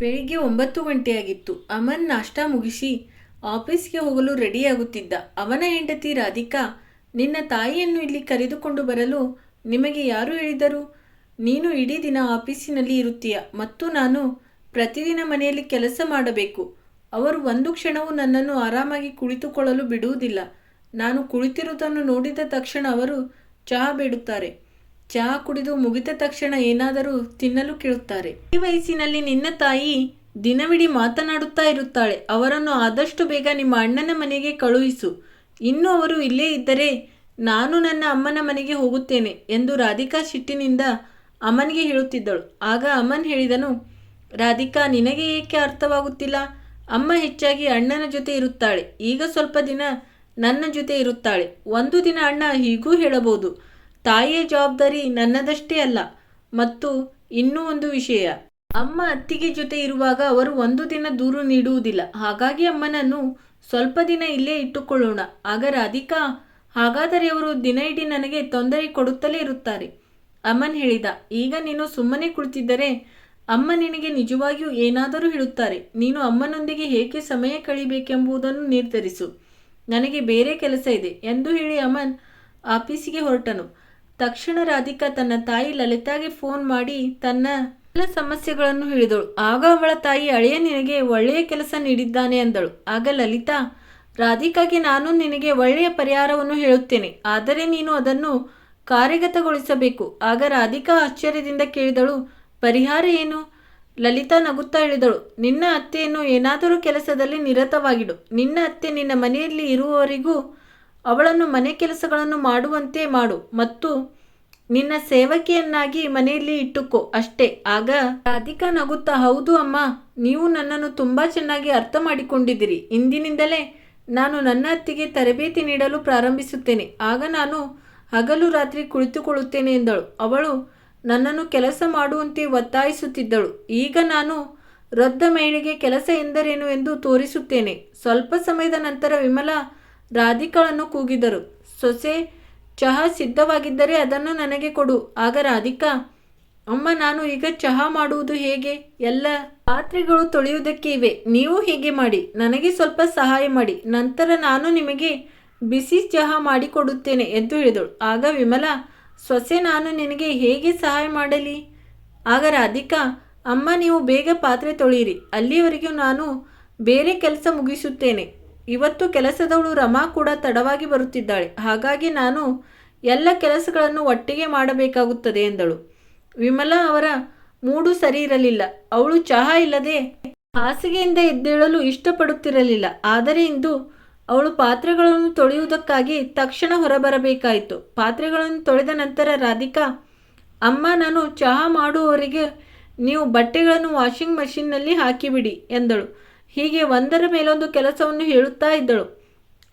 ಬೆಳಿಗ್ಗೆ ಒಂಬತ್ತು ಗಂಟೆಯಾಗಿತ್ತು. ಅಮನ್ ನಾಷ್ಟಾ ಮುಗಿಸಿ ಆಫೀಸ್ಗೆ ಹೋಗಲು ರೆಡಿಯಾಗುತ್ತಿದ್ದ ಅವನ ಹೆಂಡತಿ ರಾಧಿಕಾ, ನಿನ್ನ ತಾಯಿಯನ್ನು ಇಲ್ಲಿ ಕರೆದುಕೊಂಡು ಬರಲು ನಿಮಗೆ ಯಾರು ಹೇಳಿದರು? ನೀನು ಇಡೀ ದಿನ ಆಫೀಸಿನಲ್ಲಿ ಇರುತ್ತೀಯ ಮತ್ತು ನಾನು ಪ್ರತಿದಿನ ಮನೆಯಲ್ಲಿ ಕೆಲಸ ಮಾಡಬೇಕು. ಅವರು ಒಂದು ಕ್ಷಣವೂ ನನ್ನನ್ನು ಆರಾಮಾಗಿ ಕುಳಿತುಕೊಳ್ಳಲು ಬಿಡುವುದಿಲ್ಲ. ನಾನು ಕುಳಿತಿರುವುದನ್ನು ನೋಡಿದ ತಕ್ಷಣ ಅವರು ಚಹಾ ಬೇಡುತ್ತಾರೆ. ಚಹಾ ಕುಡಿದು ಮುಗಿದ ತಕ್ಷಣ ಏನಾದರೂ ತಿನ್ನಲು ಕೇಳುತ್ತಾರೆ. ಈ ವಯಸ್ಸಿನಲ್ಲಿ ನಿನ್ನ ತಾಯಿ ದಿನವಿಡೀ ಮಾತನಾಡುತ್ತಾ ಇರುತ್ತಾಳೆ. ಅವರನ್ನು ಆದಷ್ಟು ಬೇಗ ನಿಮ್ಮ ಅಣ್ಣನ ಮನೆಗೆ ಕಳುಹಿಸು. ಇನ್ನು ಅವರು ಇಲ್ಲೇ ಇದ್ದರೆ ನಾನು ನನ್ನ ಅಮ್ಮನ ಮನೆಗೆ ಹೋಗುತ್ತೇನೆ ಎಂದು ರಾಧಿಕಾ ಶಿಟ್ಟಿನಿಂದ ಅಮನ್ಗೆ ಹೇಳುತ್ತಿದ್ದಳು. ಆಗ ಅಮನ್ ಹೇಳಿದನು, ರಾಧಿಕಾ, ನಿನಗೆ ಏಕೆ ಅರ್ಥವಾಗುತ್ತಿಲ್ಲ? ಅಮ್ಮ ಹೆಚ್ಚಾಗಿ ಅಣ್ಣನ ಜೊತೆ ಇರುತ್ತಾಳೆ. ಈಗ ಸ್ವಲ್ಪ ದಿನ ನನ್ನ ಜೊತೆ ಇರುತ್ತಾಳೆ. ಒಂದು ದಿನ ಅಣ್ಣ ಹೀಗೂ ಹೇಳಬಹುದು. ತಾಯಿಯ ಜವಾಬ್ದಾರಿ ನನ್ನದಷ್ಟೇ ಅಲ್ಲ, ಮತ್ತು ಇನ್ನೂ ಒಂದು ವಿಷಯ. ಅಮ್ಮ ಅತ್ತಿಗೆ ಜೊತೆ ಇರುವಾಗ ಅವರು ಒಂದು ದಿನ ದೂರು ನೀಡುವುದಿಲ್ಲ. ಹಾಗಾಗಿ ಅಮ್ಮನನ್ನು ಸ್ವಲ್ಪ ದಿನ ಇಲ್ಲೇ ಇಟ್ಟುಕೊಳ್ಳೋಣ. ಆಗ ರಾಧಿಕಾ, ಹಾಗಾದರೆ ಅವರು ದಿನ ಇಡೀ ನನಗೆ ತೊಂದರೆ ಕೊಡುತ್ತಲೇ ಇರುತ್ತಾರೆ. ಅಮ್ಮನ್ ಹೇಳಿದ, ಈಗ ನೀನು ಸುಮ್ಮನೆ ಕುಳಿತಿದ್ದರೆ ಅಮ್ಮ ನಿನಗೆ ನಿಜವಾಗಿಯೂ ಏನಾದರೂ ಹೇಳುತ್ತಾರೆ. ನೀನು ಅಮ್ಮನೊಂದಿಗೆ ಹೇಗೆ ಸಮಯ ಕಳಿಬೇಕೆಂಬುದನ್ನು ನಿರ್ಧರಿಸು. ನನಗೆ ಬೇರೆ ಕೆಲಸ ಇದೆ ಎಂದು ಹೇಳಿ ಅಮನ್ ಆಫೀಸಿಗೆ ಹೊರಟನು. ತಕ್ಷಣ ರಾಧಿಕಾ ತನ್ನ ತಾಯಿ ಲಲಿತಾಗೆ ಫೋನ್ ಮಾಡಿ ತನ್ನ ಎಲ್ಲ ಸಮಸ್ಯೆಗಳನ್ನು ಹೇಳಿದಳು. ಆಗ ಅವಳ ತಾಯಿ, ಅಳೆಯ, ನಿನಗೆ ಒಳ್ಳೆಯ ಕೆಲಸ ನೀಡಿದ್ದಾನೆ ಅಂದಳು. ಆಗ ಲಲಿತಾ, ರಾಧಿಕಾಗೆ ನಾನು ನಿನಗೆ ಒಳ್ಳೆಯ ಪರಿಹಾರವನ್ನು ಹೇಳುತ್ತೇನೆ. ಆದರೆ ನೀನು ಅದನ್ನು ಕಾರ್ಯಗತಗೊಳಿಸಬೇಕು. ಆಗ ರಾಧಿಕಾ ಆಶ್ಚರ್ಯದಿಂದ ಕೇಳಿದಳು, ಪರಿಹಾರ ಏನು? ಲಲಿತಾ ನಗುತ್ತಾ ಹೇಳಿದಳು, ನಿನ್ನ ಅತ್ತೆಯನ್ನು ಏನಾದರೂ ಕೆಲಸದಲ್ಲಿ ನಿರತವಾಗಿಡು. ನಿನ್ನ ಅತ್ತೆ ನಿನ್ನ ಮನೆಯಲ್ಲಿ ಇರುವವರೆಗೂ ಅವಳನ್ನು ಮನೆ ಕೆಲಸಗಳನ್ನು ಮಾಡುವಂತೆ ಮಾಡು ಮತ್ತು ನಿನ್ನ ಸೇವಕಿಯನ್ನಾಗಿ ಮನೆಯಲ್ಲಿ ಇಟ್ಟುಕೋ ಅಷ್ಟೇ. ಆಗ ರಾಧಿಕಾ ನಗುತ್ತಾ, ಹೌದು ಅಮ್ಮ, ನೀವು ನನ್ನನ್ನು ತುಂಬ ಚೆನ್ನಾಗಿ ಅರ್ಥ ಮಾಡಿಕೊಂಡಿದ್ದೀರಿ. ಇಂದಿನಿಂದಲೇ ನಾನು ನನ್ನ ಅತ್ತಿಗೆ ತರಬೇತಿ ನೀಡಲು ಪ್ರಾರಂಭಿಸುತ್ತೇನೆ. ಆಗ ನಾನು ಹಗಲು ರಾತ್ರಿ ಕುಳಿತುಕೊಳ್ಳುತ್ತೇನೆ ಎಂದಳು. ಅವಳು ನನ್ನನ್ನು ಕೆಲಸ ಮಾಡುವಂತೆ ಒತ್ತಾಯಿಸುತ್ತಿದ್ದಳು. ಈಗ ನಾನು ವೃದ್ಧ ಮಹಿಳೆಗೆ ಕೆಲಸ ಎಂದರೇನು ಎಂದು ತೋರಿಸುತ್ತೇನೆ. ಸ್ವಲ್ಪ ಸಮಯದ ನಂತರ ವಿಮಲಾ ರಾಧಿಕಾಳನ್ನು ಕೂಗಿದರು. ಸೊಸೆ, ಚಹಾ ಸಿದ್ಧವಾಗಿದ್ದರೆ ಅದನ್ನು ನನಗೆ ಕೊಡು. ಆಗ ರಾಧಿಕಾ, ಅಮ್ಮ, ನಾನು ಈಗ ಚಹಾ ಮಾಡುವುದು ಹೇಗೆ? ಎಲ್ಲ ಪಾತ್ರೆಗಳು ತೊಳೆಯುವುದಕ್ಕೆ ಇವೆ. ನೀವು ಹೀಗೆ ಮಾಡಿ. ನನಗೆ ಸ್ವಲ್ಪ ಸಹಾಯ ಮಾಡಿ. ನಂತರ ನಾನು ನಿಮಗೆ ಬಿಸಿ ಚಹಾ ಮಾಡಿಕೊಡುತ್ತೇನೆ ಎಂದು ಹೇಳಿದಳು. ಆಗ ವಿಮಲ, ಸೊಸೆ, ನಾನು ನಿನಗೆ ಹೇಗೆ ಸಹಾಯ ಮಾಡಲಿ? ಆಗ ರಾಧಿಕಾ, ಅಮ್ಮ, ನೀವು ಬೇಗ ಪಾತ್ರೆ ತೊಳೆಯಿರಿ. ಅಲ್ಲಿಯವರೆಗೂ ನಾನು ಬೇರೆ ಕೆಲಸ ಮುಗಿಸುತ್ತೇನೆ. ಇವತ್ತು ಕೆಲಸದವಳು ರಮಾ ಕೂಡ ತಡವಾಗಿ ಬರುತ್ತಿದ್ದಾಳೆ. ಹಾಗಾಗಿ ನಾನು ಎಲ್ಲ ಕೆಲಸಗಳನ್ನು ಒಟ್ಟಿಗೆ ಮಾಡಬೇಕಾಗುತ್ತದೆ ಎಂದಳು. ವಿಮಲಾ ಅವರ ಮೂಡು ಸರಿ ಇರಲಿಲ್ಲ ಅವಳು ಚಹಾ ಇಲ್ಲದೆ ಹಾಸಿಗೆಯಿಂದ ಎದ್ದೇಳಲು ಇಷ್ಟಪಡುತ್ತಿರಲಿಲ್ಲ. ಆದರೆ ಇಂದು ಅವಳು ಪಾತ್ರೆಗಳನ್ನು ತೊಳೆಯುವುದಕ್ಕಾಗಿ ತಕ್ಷಣ ಹೊರಬರಬೇಕಾಯಿತು. ಪಾತ್ರೆಗಳನ್ನು ತೊಳೆದ ನಂತರ ರಾಧಿಕಾ, ಅಮ್ಮ, ನಾನು ಚಹಾ ಮಾಡುವವರಿಗೆ ನೀವು ಬಟ್ಟೆಗಳನ್ನು ವಾಷಿಂಗ್ ಮಷಿನ್ನಲ್ಲಿ ಹಾಕಿಬಿಡಿ ಎಂದಳು. ಹೀಗೆ ಒಂದರ ಮೇಲೊಂದು ಕೆಲಸವನ್ನು ಹೇಳುತ್ತಾ ಇದ್ದಳು.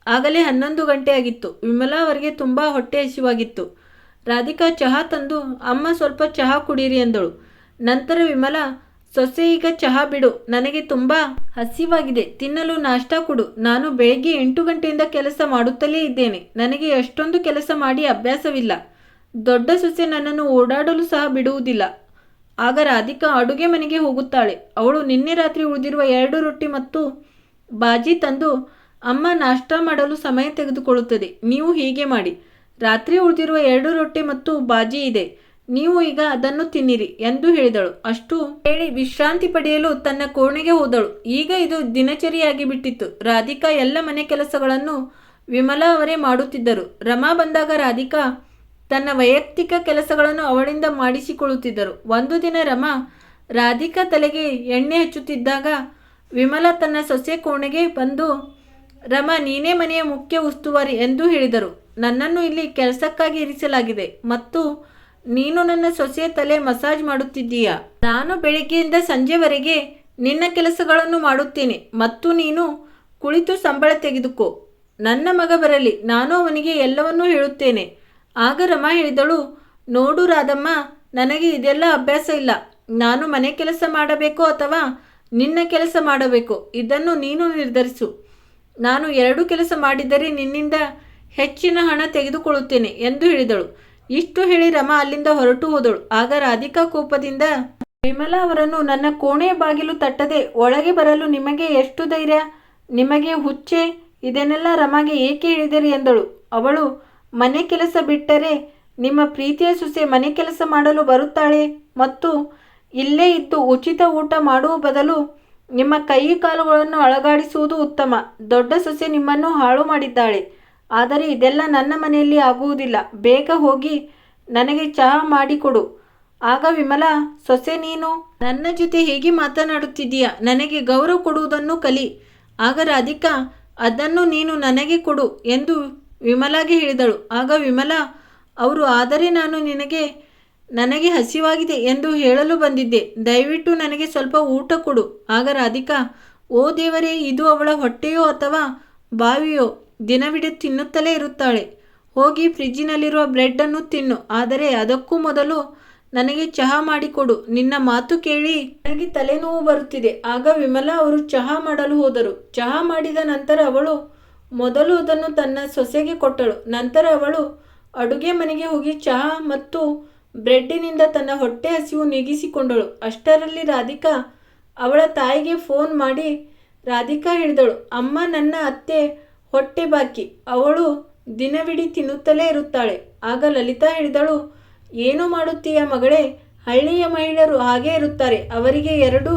ಆಗಲೇ ಹನ್ನೊಂದು ಗಂಟೆಯಾಗಿತ್ತು ವಿಮಲಾ ಅವರಿಗೆ ತುಂಬ ಹೊಟ್ಟೆ ಹಸಿವಾಗಿತ್ತು. ರಾಧಿಕಾ ಚಹಾ ತಂದು, ಅಮ್ಮ, ಸ್ವಲ್ಪ ಚಹಾ ಕುಡೀರಿ ಎಂದಳು ನಂತರ ವಿಮಲಾ, ಸೊಸೆ, ಈಗ ಚಹಾ ಬಿಡು. ನನಗೆ ತುಂಬ ಹಸಿವಾಗಿದೆ. ತಿನ್ನಲು ನಾಷ್ಟ ಕೊಡು. ನಾನು ಬೆಳಗ್ಗೆ ಎಂಟು ಗಂಟೆಯಿಂದ ಕೆಲಸ ಮಾಡುತ್ತಲೇ ಇದ್ದೇನೆ. ನನಗೆ ಅಷ್ಟೊಂದು ಕೆಲಸ ಮಾಡಿ ಅಭ್ಯಾಸವಿಲ್ಲ. ದೊಡ್ಡ ಸೊಸೆ ನನ್ನನ್ನು ಓಡಾಡಲು ಸಹ ಬಿಡುವುದಿಲ್ಲ. ಆಗ ರಾಧಿಕಾ ಅಡುಗೆ ಮನೆಗೆ ಹೋಗುತ್ತಾಳೆ. ಅವಳು ನಿನ್ನೆ ರಾತ್ರಿ ಉಳಿದಿರುವ ಎರಡು ರೊಟ್ಟಿ ಮತ್ತು ಬಾಜಿ ತಂದು ಅಮ್ಮ ನಾಷ್ಟಾ ಮಾಡಲು ಸಮಯ ತೆಗೆದುಕೊಳ್ಳುತ್ತದೆ. ನೀವು ಹೀಗೆ ಮಾಡಿ. ರಾತ್ರಿ ಉಳಿದಿರುವ ಎರಡು ರೊಟ್ಟಿ ಮತ್ತು ಬಾಜಿ ಇದೆ. ನೀವು ಈಗ ಅದನ್ನು ತಿನ್ನಿರಿ ಎಂದು ಹೇಳಿದಳು. ಅಷ್ಟು ಹೇಳಿ ವಿಶ್ರಾಂತಿ ಪಡೆಯಲು ತನ್ನ ಕೋಣೆಗೆ ಹೋದಳು. ಈಗ ಇದು ದಿನಚರಿಯಾಗಿ ಬಿಟ್ಟಿತ್ತು. ರಾಧಿಕಾ ಎಲ್ಲ ಮನೆ ಕೆಲಸಗಳನ್ನು ವಿಮಲಾ ಅವರೇ ಮಾಡುತ್ತಿದ್ದರು. ರಮಾ ಬಂದಾಗ ರಾಧಿಕಾ ತನ್ನ ವೈಯಕ್ತಿಕ ಕೆಲಸಗಳನ್ನು ಅವಳಿಂದ ಮಾಡಿಸಿಕೊಳ್ಳುತ್ತಿದ್ದರು. ಒಂದು ದಿನ ರಮಾ ರಾಧಿಕಾ ತಲೆಗೆ ಎಣ್ಣೆ ಹಚ್ಚುತ್ತಿದ್ದಾಗ ವಿಮಲ ತನ್ನ ಸೊಸೆ ಕೋಣೆಗೆ ಬಂದು, ರಮಾ, ನೀನೇ ಮನೆಯ ಮುಖ್ಯ ಉಸ್ತುವಾರಿ ಎಂದು ಹೇಳಿದರು. ನನ್ನನ್ನು ಇಲ್ಲಿ ಕೆಲಸಕ್ಕಾಗಿ ಇರಿಸಲಾಗಿದೆ ಮತ್ತು ನೀನು ನನ್ನ ಸೊಸೆಯ ತಲೆ ಮಸಾಜ್ ಮಾಡುತ್ತಿದ್ದೀಯಾ? ನಾನು ಬೆಳಿಗ್ಗೆಯಿಂದ ಸಂಜೆವರೆಗೆ ನಿನ್ನ ಕೆಲಸಗಳನ್ನು ಮಾಡುತ್ತೇನೆ ಮತ್ತು ನೀನು ಕುಳಿತು ಸಂಬಳ ತೆಗೆದುಕೋ. ನನ್ನ ಮಗ ಬರಲಿ, ನಾನು ಅವನಿಗೆ ಎಲ್ಲವನ್ನೂ ಹೇಳುತ್ತೇನೆ. ಆಗ ರಮ ಹೇಳಿದಳು, ನೋಡು ರಾಧಮ್ಮ, ನನಗೆ ಇದೆಲ್ಲ ಅಭ್ಯಾಸ ಇಲ್ಲ. ನಾನು ಮನೆ ಕೆಲಸ ಮಾಡಬೇಕೋ ಅಥವಾ ನಿನ್ನ ಕೆಲಸ ಮಾಡಬೇಕು? ಇದನ್ನು ನೀನು ನಿರ್ಧರಿಸು. ನಾನು ಎರಡು ಕೆಲಸ ಮಾಡಿದರೆ ನಿನ್ನಿಂದ ಹೆಚ್ಚಿನ ಹಣ ತೆಗೆದುಕೊಳ್ಳುತ್ತೇನೆ ಎಂದು ಹೇಳಿದಳು. ಇಷ್ಟು ಹೇಳಿ ರಮ ಅಲ್ಲಿಂದ ಹೊರಟು ಹೋದಳು. ಆಗ ರಾಧಿಕಾ ಕೋಪದಿಂದ, ವಿಮಲಾ ಅವರನ್ನು ನನ್ನ ಕೋಣೆಯ ಬಾಗಿಲು ತಟ್ಟದೆ, ಒಳಗೆ ಬರಲು ನಿಮಗೆ ಎಷ್ಟು ಧೈರ್ಯ? ನಿಮಗೆ ಹುಚ್ಚೆ? ಇದನ್ನೆಲ್ಲ ರಮಗೆ ಏಕೆ ಹೇಳಿದಿರಿ? ಎಂದಳು. ಅವಳು ಮನೆ ಕೆಲಸ ಬಿಟ್ಟರೆ ನಿಮ್ಮ ಪ್ರೀತಿಯ ಸೊಸೆ ಮನೆ ಕೆಲಸ ಮಾಡಲು ಬರುತ್ತಾಳೆ ಮತ್ತು ಇಲ್ಲೇ ಇದ್ದು ಉಚಿತ ಊಟ ಮಾಡುವ ಬದಲು ನಿಮ್ಮ ಕೈ ಕಾಲುಗಳನ್ನು ಅಳಗಾಡಿಸುವುದು ಉತ್ತಮ. ದೊಡ್ಡ ಸೊಸೆ ನಿಮ್ಮನ್ನು ಹಾಳು ಮಾಡಿದ್ದಾಳೆ. ಆದರೆ ಇದೆಲ್ಲ ನನ್ನ ಮನೆಯಲ್ಲಿ ಆಗುವುದಿಲ್ಲ. ಬೇಗ ಹೋಗಿ ನನಗೆ ಚಹಾ ಮಾಡಿಕೊಡು. ಆಗ ವಿಮಲಾ, ಸೊಸೆ ನೀನು, ನನ್ನ ಜೊತೆ ಹೇಗೆ ಮಾತನಾಡುತ್ತಿದ್ದೀಯ? ನನಗೆ ಗೌರವ ಕೊಡುವುದನ್ನು ಕಲಿ. ಆಗ ರಾಧಿಕಾ, ಅದನ್ನು ನೀನು ನನಗೆ ಕೊಡು ಎಂದು ವಿಮಲಾಗೆ ಹೇಳಿದಳು, ಆಗ ವಿಮಲಾ, ಅವರು ಆದರೆ ನಾನು ನಿನಗೆ, ನನಗೆ ಹಸಿವಾಗಿದೆ ಎಂದು ಹೇಳಲು ಬಂದಿದ್ದೆ. ದಯವಿಟ್ಟು ನನಗೆ ಸ್ವಲ್ಪ ಊಟ ಕೊಡು. ಆಗ ರಾಧಿಕಾ, ಓ ದೇವರೇ, ಇದು ಅವಳ ಹೊಟ್ಟೆಯೋ ಅಥವಾ ಬಾವಿಯೋ? ದಿನವಿಡೀ ತಿನ್ನುತ್ತಲೇ ಇರುತ್ತಾಳೆ. ಹೋಗಿ ಫ್ರಿಜ್ಜಿನಲ್ಲಿರುವ ಬ್ರೆಡ್ಡನ್ನು ತಿನ್ನು. ಆದರೆ ಅದಕ್ಕೂ ಮೊದಲು ನನಗೆ ಚಹಾ ಮಾಡಿಕೊಡು. ನಿನ್ನ ಮಾತು ಕೇಳಿ ನನಗೆ ತಲೆನೋವು ಬರುತ್ತಿದೆ. ಆಗ ವಿಮಲಾ ಅವರು ಚಹಾ ಮಾಡಲು ಹೋದರು. ಚಹಾ ಮಾಡಿದ ನಂತರ ಅವಳು ಮೊದಲು ಅದನ್ನು ತನ್ನ ಸೊಸೆಗೆ ಕೊಟ್ಟಳು. ನಂತರ ಅವಳು ಅಡುಗೆ ಮನೆಗೆ ಹೋಗಿ ಚಹಾ ಮತ್ತು ಬ್ರೆಡ್ಡಿನಿಂದ ತನ್ನ ಹೊಟ್ಟೆ ಹಸಿವು ನೀಗಿಸಿಕೊಂಡಳು. ಅಷ್ಟರಲ್ಲಿ ರಾಧಿಕಾ ಅವಳ ತಾಯಿಗೆ ಫೋನ್ ಮಾಡಿ ರಾಧಿಕಾ ಹೇಳಿದಳು, ಅಮ್ಮ, ನನ್ನ ಅತ್ತೆ ಹೊಟ್ಟೆ ಬಾಕಿ. ಅವಳು ದಿನವಿಡೀ ತಿನ್ನುತ್ತಲೇ ಇರುತ್ತಾಳೆ. ಆಗ ಲಲಿತಾ ಹೇಳಿದಳು, ಏನು ಮಾಡುತ್ತೀಯ ಮಗಳೇ? ಹಳ್ಳಿಯ ಮಹಿಳೆಯರು ಹಾಗೇ ಇರುತ್ತಾರೆ. ಅವರಿಗೆ ಎರಡು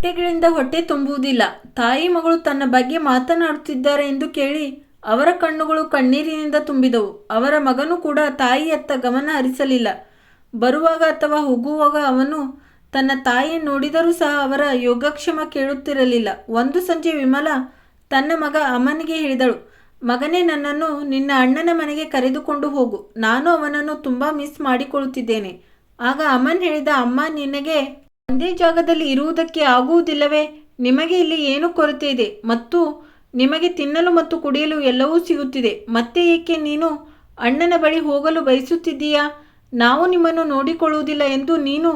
ಹೊಟ್ಟೆಗಳಿಂದ ಹೊಟ್ಟೆ ತುಂಬುವುದಿಲ್ಲ. ತಾಯಿ ಮಗಳು ತನ್ನ ಬಗ್ಗೆ ಮಾತನಾಡುತ್ತಿದ್ದಾರೆ ಎಂದು ಕೇಳಿ ಅವರ ಕಣ್ಣುಗಳು ಕಣ್ಣೀರಿನಿಂದ ತುಂಬಿದವು. ಅವರ ಮಗನು ಕೂಡ ತಾಯಿಯತ್ತ ಗಮನ ಹರಿಸಲಿಲ್ಲ. ಬರುವಾಗ ಅಥವಾ ಹೋಗುವಾಗ ಅವನು ತನ್ನ ತಾಯಿ ನೋಡಿದರೂ ಸಹ ಅವರ ಯೋಗಕ್ಷೇಮ ಕೇಳುತ್ತಿರಲಿಲ್ಲ. ಒಂದು ಸಂಜೆ ವಿಮಲ ತನ್ನ ಮಗ ಅಮ್ಮನಿಗೆ ಹೇಳಿದಳು, ಮಗನೇ, ನನ್ನನ್ನು ನಿನ್ನ ಅಣ್ಣನ ಮನೆಗೆ ಕರೆದುಕೊಂಡು ಹೋಗು. ನಾನು ಅವನನ್ನು ತುಂಬ ಮಿಸ್ ಮಾಡಿಕೊಳ್ಳುತ್ತಿದ್ದೇನೆ. ಆಗ ಅಮ್ಮನ್ ಹೇಳಿದ, ಅಮ್ಮ, ನಿನಗೆ ಒಂದೇ ಜಾಗದಲ್ಲಿ ಇರುವುದಕ್ಕೆ ಆಗುವುದಿಲ್ಲವೇ? ನಿಮಗೆ ಇಲ್ಲಿ ಏನು ಕೊರತೆ ಇದೆ? ಮತ್ತು ನಿಮಗೆ ತಿನ್ನಲು ಮತ್ತು ಕುಡಿಯಲು ಎಲ್ಲವೂ ಸಿಗುತ್ತಿದೆ. ಮತ್ತೆ ಏಕೆ ನೀನು ಅಣ್ಣನ ಬಳಿ ಹೋಗಲು ಬಯಸುತ್ತಿದ್ದೀಯಾ? ನಾವು ನಿಮ್ಮನ್ನು ನೋಡಿಕೊಳ್ಳುವುದಿಲ್ಲ ಎಂದು ನೀನು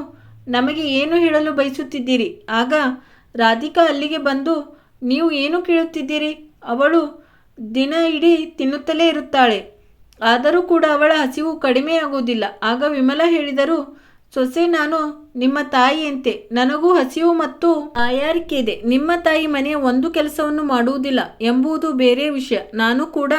ನಮಗೆ ಏನು ಹೇಳಲು ಬಯಸುತ್ತಿದ್ದೀರಿ? ಆಗ ರಾಧಿಕಾ ಅಲ್ಲಿಗೆ ಬಂದು, ನೀವು ಏನು ಕೇಳುತ್ತಿದ್ದೀರಿ? ಅವಳು ದಿನ ಇಡೀ ತಿನ್ನುತ್ತಲೇ ಇರುತ್ತಾಳೆ. ಆದರೂ ಕೂಡ ಅವಳ ಹಸಿವು ಕಡಿಮೆಯಾಗುವುದಿಲ್ಲ. ಆಗ ವಿಮಲ ಹೇಳಿದರು ಸೊಸೆ ನಾನು, ನಿಮ್ಮ ತಾಯಿಯಂತೆ. ನನಗೂ ಹಸಿವು ಮತ್ತು ಆಯಾರಿಕೆ ಇದೆ. ನಿಮ್ಮ ತಾಯಿ ಮನೆಯ ಒಂದು ಕೆಲಸವನ್ನು ಮಾಡುವುದಿಲ್ಲ ಎಂಬುದು ಬೇರೆ ವಿಷಯ. ನಾನು ಕೂಡ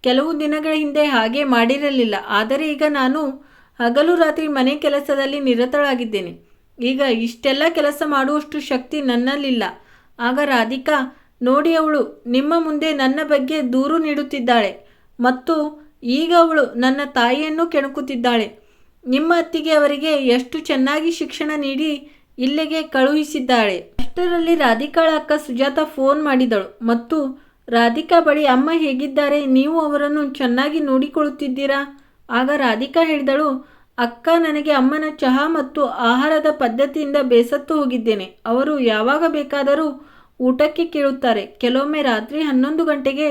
ಕೆಲವು ದಿನಗಳ ಹಿಂದೆ ಹಾಗೆ ಮಾಡಿರಲಿಲ್ಲ. ಆದರೆ ಈಗ ನಾನು ಹಗಲು ರಾತ್ರಿ ಮನೆ ಕೆಲಸದಲ್ಲಿ ನಿರತಳಾಗಿದ್ದೇನೆ. ಈಗ ಇಷ್ಟೆಲ್ಲ ಕೆಲಸ ಮಾಡುವಷ್ಟು ಶಕ್ತಿ ನನ್ನಲ್ಲಿಲ್ಲ. ಆಗ ರಾಧಿಕಾ, ನೋಡಿ ಅವಳು, ನಿಮ್ಮ ಮುಂದೆ ನನ್ನ ಬಗ್ಗೆ ದೂರು ನೀಡುತ್ತಿದ್ದಾಳೆ ಮತ್ತು ಈಗ ಅವಳು ನನ್ನ ತಾಯಿಯನ್ನು ಕೆಣಕುತ್ತಿದ್ದಾಳೆ. ನಿಮ್ಮ ಅತ್ತಿಗೆ ಅವರಿಗೆ ಎಷ್ಟು ಚೆನ್ನಾಗಿ ಶಿಕ್ಷಣ ನೀಡಿ ಇಲ್ಲಿಗೆ ಕಳುಹಿಸಿದ್ದಾಳೆ. ಅಷ್ಟರಲ್ಲಿ ರಾಧಿಕಾಳ ಅಕ್ಕ ಸುಜಾತ ಫೋನ್ ಮಾಡಿದಳು. ಮತ್ತು, ರಾಧಿಕಾ ಬಳಿ ಅಮ್ಮ ಹೇಗಿದ್ದಾರೆ? ನೀವು ಅವರನ್ನು ಚೆನ್ನಾಗಿ ನೋಡಿಕೊಳ್ಳುತ್ತಿದ್ದೀರಾ? ಆಗ ರಾಧಿಕಾ ಹೇಳಿದಳು, ಅಕ್ಕ, ನನಗೆ ಅಮ್ಮನ ಚಹಾ ಮತ್ತು ಆಹಾರದ ಪದ್ಧತಿಯಿಂದ ಬೇಸತ್ತು ಹೋಗಿದ್ದೇನೆ. ಅವರು ಯಾವಾಗ ಬೇಕಾದರೂ ಊಟಕ್ಕೆ ಕೇಳುತ್ತಾರೆ. ಕೆಲವೊಮ್ಮೆ ರಾತ್ರಿ ಹನ್ನೊಂದು ಗಂಟೆಗೆ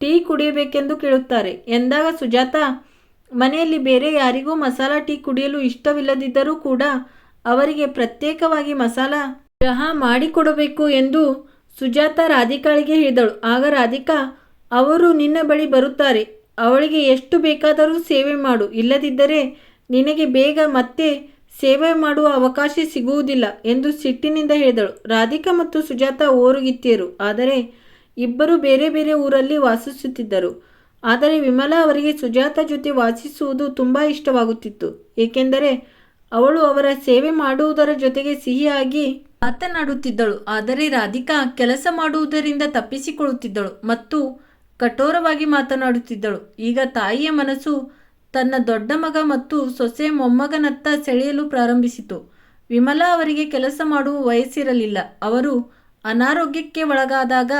ಟೀ ಕುಡಿಯಬೇಕೆಂದು ಕೇಳುತ್ತಾರೆ, ಎಂದಾಗ ಸುಜಾತ ಮನೆಯಲ್ಲಿ ಬೇರೆ ಯಾರಿಗೂ ಮಸಾಲ ಟೀ ಕುಡಿಯಲು ಇಷ್ಟವಿಲ್ಲದಿದ್ದರೂ ಕೂಡ ಅವರಿಗೆ ಪ್ರತ್ಯೇಕವಾಗಿ ಮಸಾಲ ಚಹಾ ಮಾಡಿಕೊಡಬೇಕು ಎಂದು ಸುಜಾತ ರಾಧಿಕಾಳಿಗೆ ಹೇಳಿದಳು. ಆಗ ರಾಧಿಕಾ, ಅವರು ನಿನ್ನ ಬಳಿ ಬರುತ್ತಾರೆ. ಅವಳಿಗೆ ಎಷ್ಟು ಬೇಕಾದರೂ ಸೇವೆ ಮಾಡು. ಇಲ್ಲದಿದ್ದರೆ ನಿನಗೆ ಬೇಗ ಮತ್ತೆ ಸೇವೆ ಮಾಡುವ ಅವಕಾಶ ಸಿಗುವುದಿಲ್ಲ ಎಂದು ಸಿಟ್ಟಿನಿಂದ ಹೇಳಿದಳು. ರಾಧಿಕಾ ಮತ್ತು ಸುಜಾತ ಓರುಗಿತ್ತಿಯರು. ಆದರೆ ಇಬ್ಬರು ಬೇರೆ ಬೇರೆ ಊರಲ್ಲಿ ವಾಸಿಸುತ್ತಿದ್ದರು. ಆದರೆ ವಿಮಲಾ ಅವರಿಗೆ ಸುಜಾತ ಜೊತೆ ವಾಸಿಸುವುದು ತುಂಬ ಇಷ್ಟವಾಗುತ್ತಿತ್ತು. ಏಕೆಂದರೆ ಅವಳು ಅವರ ಸೇವೆ ಮಾಡುವುದರ ಜೊತೆಗೆ ಸಿಹಿಯಾಗಿ ಮಾತನಾಡುತ್ತಿದ್ದಳು. ಆದರೆ ರಾಧಿಕಾ ಕೆಲಸ ಮಾಡುವುದರಿಂದ ತಪ್ಪಿಸಿಕೊಳ್ಳುತ್ತಿದ್ದಳು ಮತ್ತು ಕಠೋರವಾಗಿ ಮಾತನಾಡುತ್ತಿದ್ದಳು. ಈಗ ತಾಯಿಯ ಮನಸ್ಸು ತನ್ನ ದೊಡ್ಡ ಮಗ ಮತ್ತು ಸೊಸೆ ಮೊಮ್ಮಗನತ್ತ ಸೆಳೆಯಲು ಪ್ರಾರಂಭಿಸಿತು. ವಿಮಲಾ ಅವರಿಗೆ ಕೆಲಸ ಮಾಡುವ ವಯಸ್ಸಿರಲಿಲ್ಲ. ಅವರು ಅನಾರೋಗ್ಯಕ್ಕೆ ಒಳಗಾದಾಗ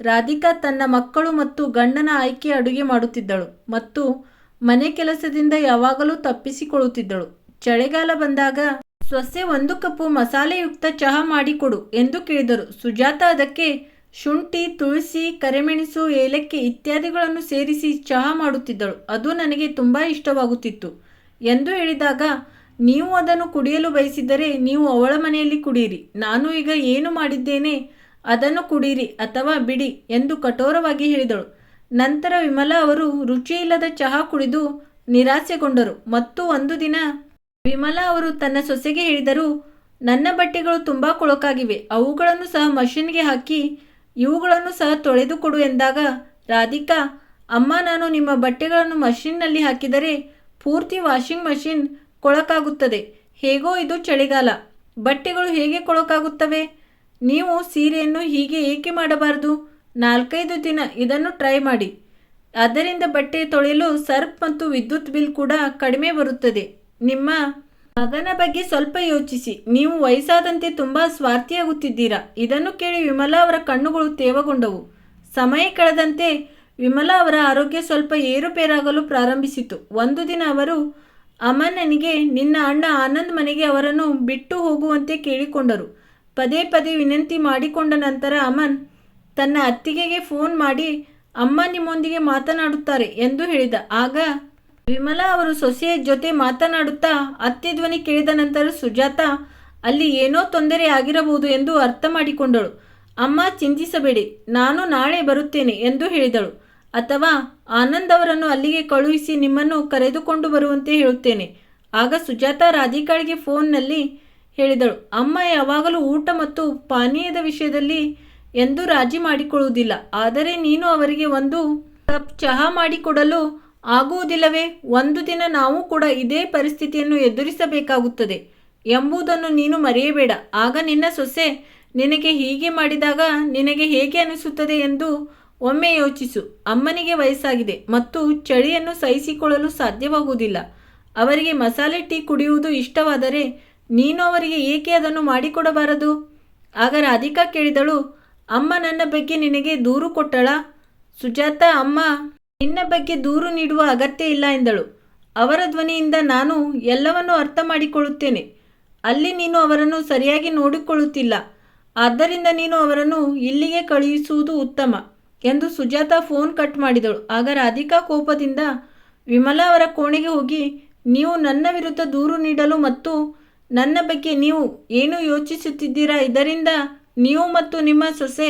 ರಾಧಿಕಾ ತನ್ನ ಮಕ್ಕಳು ಮತ್ತು ಗಂಡನ ಆಯ್ಕೆ ಅಡುಗೆ ಮಾಡುತ್ತಿದ್ದಳು ಮತ್ತು ಮನೆ ಕೆಲಸದಿಂದ ಯಾವಾಗಲೂ ತಪ್ಪಿಸಿಕೊಳ್ಳುತ್ತಿದ್ದಳು. ಚಳಿಗಾಲ ಬಂದಾಗ, ಸೊಸೆ ಒಂದು ಕಪ್ಪು ಮಸಾಲೆಯುಕ್ತ ಚಹಾ ಮಾಡಿಕೊಡು ಎಂದು ಕೇಳಿದರು. ಸುಜಾತ ಅದಕ್ಕೆ, ಶುಂಠಿ, ತುಳಸಿ, ಕರಿಮೆಣಸು, ಏಲಕ್ಕಿ ಇತ್ಯಾದಿಗಳನ್ನು ಸೇರಿಸಿ ಚಹಾ ಮಾಡುತ್ತಿದ್ದಳು. ಅದು ನನಗೆ ತುಂಬ ಇಷ್ಟವಾಗುತ್ತಿತ್ತು ಎಂದು ಹೇಳಿದಾಗ, ನೀವು ಅದನ್ನು ಕುಡಿಯಲು ಬಯಸಿದರೆ ನೀವು ಅವಳ ಮನೆಯಲ್ಲಿ ಕುಡಿಯಿರಿ ನಾನು ಈಗ ಏನು ಮಾಡಿದ್ದೇನೆ ಅದನ್ನು ಕುಡಿಯಿರಿ ಅಥವಾ ಬಿಡಿ ಎಂದು ಕಠೋರವಾಗಿ ಹೇಳಿದಳು. ನಂತರ ವಿಮಲಾ ಅವರು ರುಚಿಯಿಲ್ಲದ ಚಹಾ ಕುಡಿದು ನಿರಾಸೆಗೊಂಡರು. ಮತ್ತು ಒಂದು ದಿನ ವಿಮಲಾ ಅವರು ತನ್ನ ಸೊಸೆಗೆ ಹೇಳಿದರು, ನನ್ನ ಬಟ್ಟೆಗಳು ತುಂಬ ಕೊಳಕಾಗಿವೆ. ಅವುಗಳನ್ನು ಸಹ ಮಷಿನ್ಗೆ ಹಾಕಿ ಇವುಗಳನ್ನು ಸಹ ತೊಳೆದು ಕೊಡು ಎಂದಾಗ, ರಾಧಿಕಾ, ಅಮ್ಮ, ನಾನು ನಿಮ್ಮ ಬಟ್ಟೆಗಳನ್ನು ಮಷಿನ್ನಲ್ಲಿ ಹಾಕಿದರೆ ಪೂರ್ತಿ ವಾಷಿಂಗ್ ಮಷಿನ್ ಕೊಳಕಾಗುತ್ತದೆ. ಹೇಗೋ ಇದು ಚಳಿಗಾಲ. ಬಟ್ಟೆಗಳು ಹೇಗೆ ಕೊಳಕಾಗುತ್ತವೆ? ನೀವು ಸೀರೆಯನ್ನು ಹೀಗೆ ಏಕೆ ಮಾಡಬಾರದು? ನಾಲ್ಕೈದು ದಿನ ಇದನ್ನು ಟ್ರೈ ಮಾಡಿ. ಅದರಿಂದ ಬಟ್ಟೆ ತೊಳೆಯಲು ಸರ್ಫ್ ಮತ್ತು ವಿದ್ಯುತ್ ಬಿಲ್ ಕೂಡ ಕಡಿಮೆ ಬರುತ್ತದೆ. ನಿಮ್ಮ ಮಗನ ಬಗ್ಗೆ ಸ್ವಲ್ಪ ಯೋಚಿಸಿ. ನೀವು ವಯಸ್ಸಾದಂತೆ ತುಂಬ ಸ್ವಾರ್ಥಿಯಾಗುತ್ತಿದ್ದೀರಾ? ಇದನ್ನು ಕೇಳಿ ವಿಮಲಾ ಅವರ ಕಣ್ಣುಗಳು ತೇವಗೊಂಡವು. ಸಮಯ ಕಳೆದಂತೆ ವಿಮಲಾ ಅವರ ಆರೋಗ್ಯ ಸ್ವಲ್ಪ ಏರುಪೇರಾಗಲು ಪ್ರಾರಂಭಿಸಿತು. ಒಂದು ದಿನ ಅವರು ಅಮನನಿಗೆ ನಿನ್ನ ಅಣ್ಣ ಆನಂದ್ ಮನೆಗೆ ಅವರನ್ನು ಬಿಟ್ಟು ಹೋಗುವಂತೆ ಕೇಳಿಕೊಂಡರು. ಪದೇ ಪದೇ ವಿನಂತಿ ಮಾಡಿಕೊಂಡ ನಂತರ ಅಮನ್ ತನ್ನ ಅತ್ತಿಗೆಗೆ ಫೋನ್ ಮಾಡಿ, ಅಮ್ಮ ನಿಮ್ಮೊಂದಿಗೆ ಮಾತನಾಡುತ್ತಾರೆ ಎಂದು ಹೇಳಿದ. ಆಗ ವಿಮಲಾ ಅವರು ಸೊಸೆಯ ಜೊತೆ ಮಾತನಾಡುತ್ತಾ ಅತ್ತೆ ಧ್ವನಿ ಕೇಳಿದ ನಂತರ ಸುಜಾತ, ಅಲ್ಲಿ ಏನೋ ತೊಂದರೆ ಆಗಿರಬಹುದು ಎಂದು ಅರ್ಥ ಮಾಡಿಕೊಂಡಳು. ಅಮ್ಮ, ಚಿಂತಿಸಬೇಡಿ. ನಾನು ನಾಳೆ ಬರುತ್ತೇನೆ ಎಂದು ಹೇಳಿದಳು. ಅಥವಾ ಆನಂದ್ ಅವರನ್ನು ಅಲ್ಲಿಗೆ ಕಳುಹಿಸಿ ನಿಮ್ಮನ್ನು ಕರೆದುಕೊಂಡು ಬರುವಂತೆ ಹೇಳುತ್ತೇನೆ ಆಗ ಸುಜಾತ ರಾಧಿಕಾಳಿಗೆ ಫೋನ್ನಲ್ಲಿ ಹೇಳಿದಳು. ಅಮ್ಮ ಯಾವಾಗಲೂ ಊಟ ಮತ್ತು ಪಾನೀಯದ ವಿಷಯದಲ್ಲಿ ಎಂದೂ ರಾಜಿ ಮಾಡಿಕೊಳ್ಳುವುದಿಲ್ಲ. ಆದರೆ ನೀನು ಅವರಿಗೆ ಒಂದು ಕಪ್ ಚಹಾ ಮಾಡಿಕೊಡಲು ಆಗುವುದಿಲ್ಲವೇ? ಒಂದು ದಿನ ನಾವು ಕೂಡ ಇದೇ ಪರಿಸ್ಥಿತಿಯನ್ನು ಎದುರಿಸಬೇಕಾಗುತ್ತದೆ ಎಂಬುದನ್ನು ನೀನು ಮರೆಯಬೇಡ. ಆಗ ನಿನ್ನ ಸೊಸೆ ನಿನಗೆ ಹೀಗೆ ಮಾಡಿದಾಗ ನಿನಗೆ ಹೇಗೆ ಅನಿಸುತ್ತದೆ ಎಂದು ಒಮ್ಮೆ ಯೋಚಿಸು. ಅಮ್ಮನಿಗೆ ವಯಸ್ಸಾಗಿದೆ ಮತ್ತು ಚಳಿಯನ್ನು ಸಹಿಸಿಕೊಳ್ಳಲು ಸಾಧ್ಯವಾಗುವುದಿಲ್ಲ. ಅವರಿಗೆ ಮಸಾಲೆ ಟೀ ಕುಡಿಯುವುದು ಇಷ್ಟವಾದರೆ ನೀನು ಅವರಿಗೆ ಏಕೆ ಅದನ್ನು ಮಾಡಿಕೊಡಬಾರದು? ಆಗ ರಾಧಿಕಾ ಕೇಳಿದಳು, ಅಮ್ಮ ನನ್ನ ಬಗ್ಗೆ ನಿನಗೆ ದೂರು ಕೊಟ್ಟಳ? ಸುಜಾತ, ಅಮ್ಮ, ನಿನ್ನ ಬಗ್ಗೆ ದೂರು ನೀಡುವ ಅಗತ್ಯ ಇಲ್ಲ ಎಂದಳು. ಅವರ ಧ್ವನಿಯಿಂದ ನಾನು ಎಲ್ಲವನ್ನೂ ಅರ್ಥ ಮಾಡಿಕೊಳ್ಳುತ್ತೇನೆ. ಅಲ್ಲಿ ನೀನು ಅವರನ್ನು ಸರಿಯಾಗಿ ನೋಡಿಕೊಳ್ಳುತ್ತಿಲ್ಲ. ಆದ್ದರಿಂದ ನೀನು ಅವರನ್ನು ಇಲ್ಲಿಗೆ ಕಳುಹಿಸುವುದು ಉತ್ತಮ ಎಂದು ಸುಜಾತ ಫೋನ್ ಕಟ್ ಮಾಡಿದಳು. ಆಗ ರಾಧಿಕಾ ಕೋಪದಿಂದ, ವಿಮಲಾ ಅವರ ಕೋಣೆಗೆ ಹೋಗಿ, ನೀವು ನನ್ನ ವಿರುದ್ಧ ದೂರು ನೀಡಲು ಮತ್ತು ನನ್ನ ಬಗ್ಗೆ ನೀವು ಏನು ಯೋಚಿಸುತ್ತಿದ್ದೀರಾ? ಇದರಿಂದ ನೀವು ಮತ್ತು ನಿಮ್ಮ ಸೊಸೆ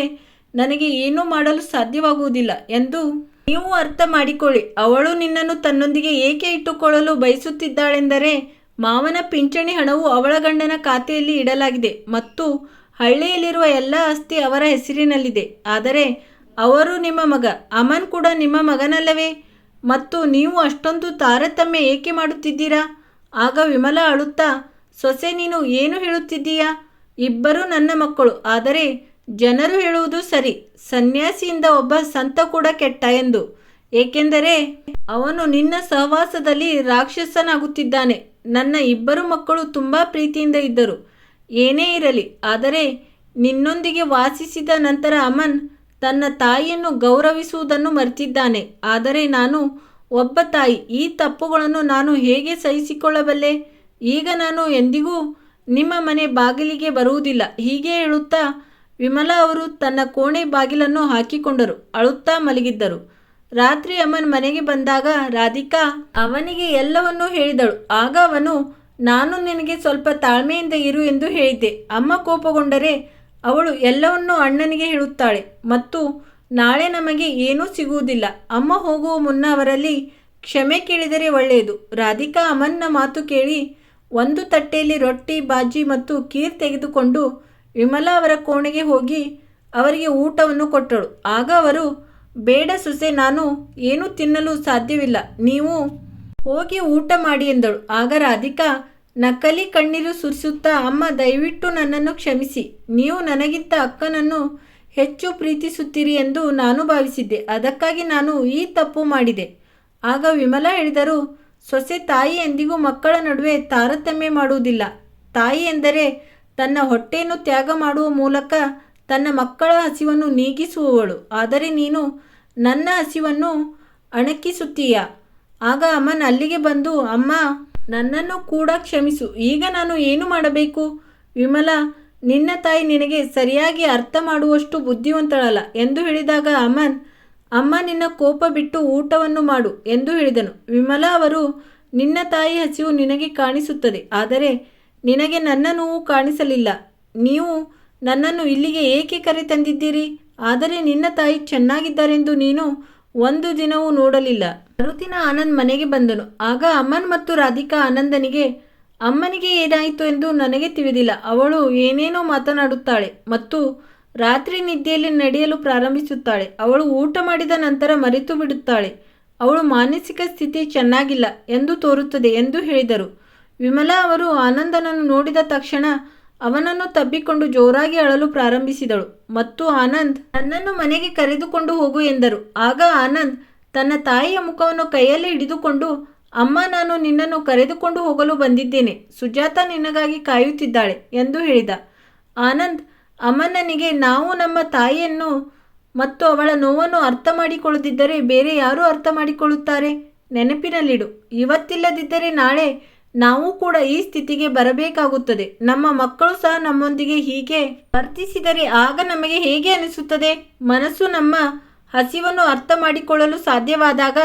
ನನಗೆ ಏನೂ ಮಾಡಲು ಸಾಧ್ಯವಾಗುವುದಿಲ್ಲ ಎಂದು ನೀವು ಅರ್ಥ ಮಾಡಿಕೊಳ್ಳಿ. ಅವಳು ನಿನ್ನನ್ನು ತನ್ನೊಂದಿಗೆ ಏಕೆ ಇಟ್ಟುಕೊಳ್ಳಲು ಬಯಸುತ್ತಿದ್ದಾಳೆಂದರೆ, ಮಾವನ ಪಿಂಚಣಿ ಹಣವು ಅವಳ ಗಂಡನ ಖಾತೆಯಲ್ಲಿ ಇಡಲಾಗಿದೆ ಮತ್ತು ಹಳ್ಳಿಯಲ್ಲಿರುವ ಎಲ್ಲ ಆಸ್ತಿ ಅವರ ಹೆಸರಿನಲ್ಲಿದೆ. ಆದರೆ ಅವರು ನಿಮ್ಮ ಮಗ, ಅಮನ್ ಕೂಡ ನಿಮ್ಮ ಮಗನಲ್ಲವೇ? ಮತ್ತು ನೀವು ಅಷ್ಟೊಂದು ತಾರತಮ್ಯ ಏಕೆ ಮಾಡುತ್ತಿದ್ದೀರಾ? ಆಗ ವಿಮಲ ಅಳುತ್ತಾ ಸೊಸೆ, ನೀನು ಏನು ಹೇಳುತ್ತಿದ್ದೀಯಾ? ಇಬ್ಬರೂ ನನ್ನ ಮಕ್ಕಳು. ಆದರೆ ಜನರು ಹೇಳುವುದು ಸರಿ. ಸನ್ಯಾಸಿಯಿಂದ ಒಬ್ಬ ಸಂತ ಕೂಡ ಕೆಟ್ಟ ಎಂದು. ಏಕೆಂದರೆ ಅವನು ನಿನ್ನ ಸಹವಾಸದಲ್ಲಿ ರಾಕ್ಷಸನಾಗುತ್ತಿದ್ದಾನೆ. ನನ್ನ ಇಬ್ಬರು ಮಕ್ಕಳು ತುಂಬ ಪ್ರೀತಿಯಿಂದ ಇದ್ದರು. ಏನೇ ಇರಲಿ. ಆದರೆ ನಿನ್ನೊಂದಿಗೆ ವಾಸಿಸಿದ ನಂತರ ಅಮನ್ ತನ್ನ ತಾಯಿಯನ್ನು ಗೌರವಿಸುವುದನ್ನು ಮರೆತಿದ್ದಾನೆ. ಆದರೆ ನಾನು ಒಬ್ಬ ತಾಯಿ. ಈ ತಪ್ಪುಗಳನ್ನು ನಾನು ಹೇಗೆ ಸಹಿಸಿಕೊಳ್ಳಬಲ್ಲೆ? ಈಗ ನಾನು ಎಂದಿಗೂ ನಿಮ್ಮ ಮನೆ ಬಾಗಿಲಿಗೆ ಬರುವುದಿಲ್ಲ. ಹೀಗೆ ಹೇಳುತ್ತಾ ವಿಮಲಾ ಅವರು ತನ್ನ ಕೋಣೆ ಬಾಗಿಲನ್ನು ಹಾಕಿಕೊಂಡರು. ಅಳುತ್ತಾ ಮಲಗಿದ್ದರು. ರಾತ್ರಿ ಅಮ್ಮನ ಮನೆಗೆ ಬಂದಾಗ ರಾಧಿಕಾ ಅವನಿಗೆ ಎಲ್ಲವನ್ನೂ ಹೇಳಿದಳು. ಆಗ ಅವನು, ನಾನು ನಿನಗೆ ಸ್ವಲ್ಪ ತಾಳ್ಮೆಯಿಂದ ಇರು ಎಂದು ಹೇಳಿದ್ದೆ. ಅಮ್ಮ ಕೋಪಗೊಂಡರೆ ಅವಳು ಎಲ್ಲವನ್ನೂ ಅಣ್ಣನಿಗೆ ಹೇಳುತ್ತಾಳೆ. ಮತ್ತು ನಾಳೆ ನಮಗೆ ಏನೂ ಸಿಗುವುದಿಲ್ಲ. ಅಮ್ಮ ಹೋಗುವ ಮುನ್ನ ಅವರಲ್ಲಿ ಕ್ಷಮೆ ಕೇಳಿದರೆ ಒಳ್ಳೆಯದು. ರಾಧಿಕಾ ಅಮನ್ನ ಮಾತು ಕೇಳಿ ಒಂದು ತಟ್ಟೆಯಲ್ಲಿ ರೊಟ್ಟಿ, ಬಾಜಿ ಮತ್ತು ಕೀರ್ ತೆಗೆದುಕೊಂಡು ವಿಮಲಾ ಅವರ ಕೋಣೆಗೆ ಹೋಗಿ ಅವರಿಗೆ ಊಟವನ್ನು ಕೊಟ್ಟಳು. ಆಗ ಅವರು, ಬೇಡ ಸೊಸೆ, ನಾನು ಏನೂ ತಿನ್ನಲು ಸಾಧ್ಯವಿಲ್ಲ. ನೀವು ಹೋಗಿ ಊಟ ಮಾಡಿ ಎಂದಳು. ಆಗ ರಾಧಿಕಾ, ನಕಲಿ ಕಣ್ಣೀರು ಸುರಿಸುತ್ತಾ ಅಮ್ಮ, ದಯವಿಟ್ಟು ನನ್ನನ್ನು ಕ್ಷಮಿಸಿ. ನೀವು ನನಗಿಂತ ಅಕ್ಕನನ್ನು ಹೆಚ್ಚು ಪ್ರೀತಿಸುತ್ತೀರಿ ಎಂದು ನಾನು ಭಾವಿಸಿದ್ದೆ. ಅದಕ್ಕಾಗಿ ನಾನು ಈ ತಪ್ಪು ಮಾಡಿದೆ ಆಗ ವಿಮಲಾ ಹೇಳಿದರು ಸೊಸೆ ತಾಯಿ ಎಂದಿಗೂ ಮಕ್ಕಳ ನಡುವೆ ತಾರತಮ್ಯ ಮಾಡುವುದಿಲ್ಲ. ತಾಯಿ ಎಂದರೆ ತನ್ನ ಹೊಟ್ಟೆಯನ್ನು ತ್ಯಾಗ ಮಾಡುವ ಮೂಲಕ ತನ್ನ ಮಕ್ಕಳ ಹಸಿವನ್ನು ನೀಗಿಸುವವಳು. ಆದರೆ ನೀನು ನನ್ನ ಹಸಿವನ್ನು ಅಣಕಿಸುತ್ತೀಯ. ಆಗ ಅಮ್ಮನ ಅಲ್ಲಿಗೆ ಬಂದು, ಅಮ್ಮ, ನನ್ನನ್ನು ಕೂಡ ಕ್ಷಮಿಸು. ಈಗ ನಾನು ಏನು ಮಾಡಬೇಕು? ವಿಮಲ, ನಿನ್ನ ತಾಯಿ ನಿನಗೆ ಸರಿಯಾಗಿ ಅರ್ಥ ಮಾಡುವಷ್ಟು ಬುದ್ಧಿವಂತಳಲ್ಲ ಎಂದು ಹೇಳಿದಾಗ ಅಮನ್ ಅಮ್ಮ ನಿನ್ನ ಕೋಪ ಬಿಟ್ಟು ಊಟವನ್ನು ಮಾಡು ಎಂದು ಹೇಳಿದನು. ವಿಮಲಾ ಅವರು, ನಿನ್ನ ತಾಯಿ ಹಸಿವು ನಿನಗೆ ಕಾಣಿಸುತ್ತದೆ, ಆದರೆ ನಿನಗೆ ನನ್ನ ನೋವು ಕಾಣಿಸಲಿಲ್ಲ. ನೀವು ನನ್ನನ್ನು ಇಲ್ಲಿಗೆ ಏಕೆ ಕರೆ ತಂದಿದ್ದೀರಿ? ಆದರೆ ನಿನ್ನ ತಾಯಿ ಚೆನ್ನಾಗಿದ್ದಾರೆಂದು ನೀನು ಒಂದು ದಿನವೂ ನೋಡಲಿಲ್ಲ. ಮರುದಿನ ಆನಂದ್ ಮನೆಗೆ ಬಂದನು. ಆಗ ಅಮ್ಮನ್ ಮತ್ತು ರಾಧಿಕಾ ಆನಂದನಿಗೆ, ಅಮ್ಮನಿಗೆ ಏನಾಯಿತು ಎಂದು ನನಗೆ ತಿಳಿದಿಲ್ಲ. ಅವಳು ಏನೇನೋ ಮಾತನಾಡುತ್ತಾಳೆ ಮತ್ತು ರಾತ್ರಿ ನಿದ್ದೆಯಲ್ಲಿ ನಡೆಯಲು ಪ್ರಾರಂಭಿಸುತ್ತಾಳೆ. ಅವಳು ಊಟ ಮಾಡಿದ ನಂತರ ಮರೆತು ಬಿಡುತ್ತಾಳೆ. ಅವಳು ಮಾನಸಿಕ ಸ್ಥಿತಿ ಚೆನ್ನಾಗಿಲ್ಲ ಎಂದು ತೋರುತ್ತದೆ ಎಂದು ಹೇಳಿದರು. ವಿಮಲಾ ಅವರು ಆನಂದನನ್ನು ನೋಡಿದ ತಕ್ಷಣ ಅವನನ್ನು ತಬ್ಬಿಕೊಂಡು ಜೋರಾಗಿ ಅಳಲು ಪ್ರಾರಂಭಿಸಿದಳು. ಮತ್ತು ಆನಂದ್, ನನ್ನನ್ನು ಮನೆಗೆ ಕರೆದುಕೊಂಡು ಹೋಗು ಎಂದರು. ಆಗ ಆನಂದ್ ತನ್ನ ತಾಯಿಯ ಮುಖವನ್ನು ಕೈಯಲ್ಲಿ ಹಿಡಿದುಕೊಂಡು, ಅಮ್ಮ, ನಾನು ನಿನ್ನನ್ನು ಕರೆದುಕೊಂಡು ಹೋಗಲು ಬಂದಿದ್ದೇನೆ. ಸುಜಾತ ನಿನಗಾಗಿ ಕಾಯುತ್ತಿದ್ದಾಳೆ ಎಂದು ಹೇಳಿದ. ಆನಂದ್ ಅಮ್ಮನನಿಗೆ ನಾವು ನಮ್ಮ ತಾಯಿಯನ್ನು ಮತ್ತು ಅವಳ ನೋವನ್ನು ಅರ್ಥ ಮಾಡಿಕೊಳ್ಳದಿದ್ದರೆ ಬೇರೆ ಯಾರು ಅರ್ಥ ಮಾಡಿಕೊಳ್ಳುತ್ತಾರೆ? ನೆನಪಿನಲ್ಲಿಡು. ಇವತ್ತಿಲ್ಲದಿದ್ದರೆ ನಾಳೆ ನಾವು ಕೂಡ ಈ ಸ್ಥಿತಿಗೆ ಬರಬೇಕಾಗುತ್ತದೆ. ನಮ್ಮ ಮಕ್ಕಳು ಸಹ ನಮ್ಮೊಂದಿಗೆ ಹೀಗೆ ವರ್ತಿಸಿದರೆ ಆಗ ನಮಗೆ ಹೇಗೆ ಅನಿಸುತ್ತದೆ? ಮನಸ್ಸು ನಮ್ಮ ಹಸಿವನ್ನು ಅರ್ಥ ಮಾಡಿಕೊಳ್ಳಲು ಸಾಧ್ಯವಾದಾಗ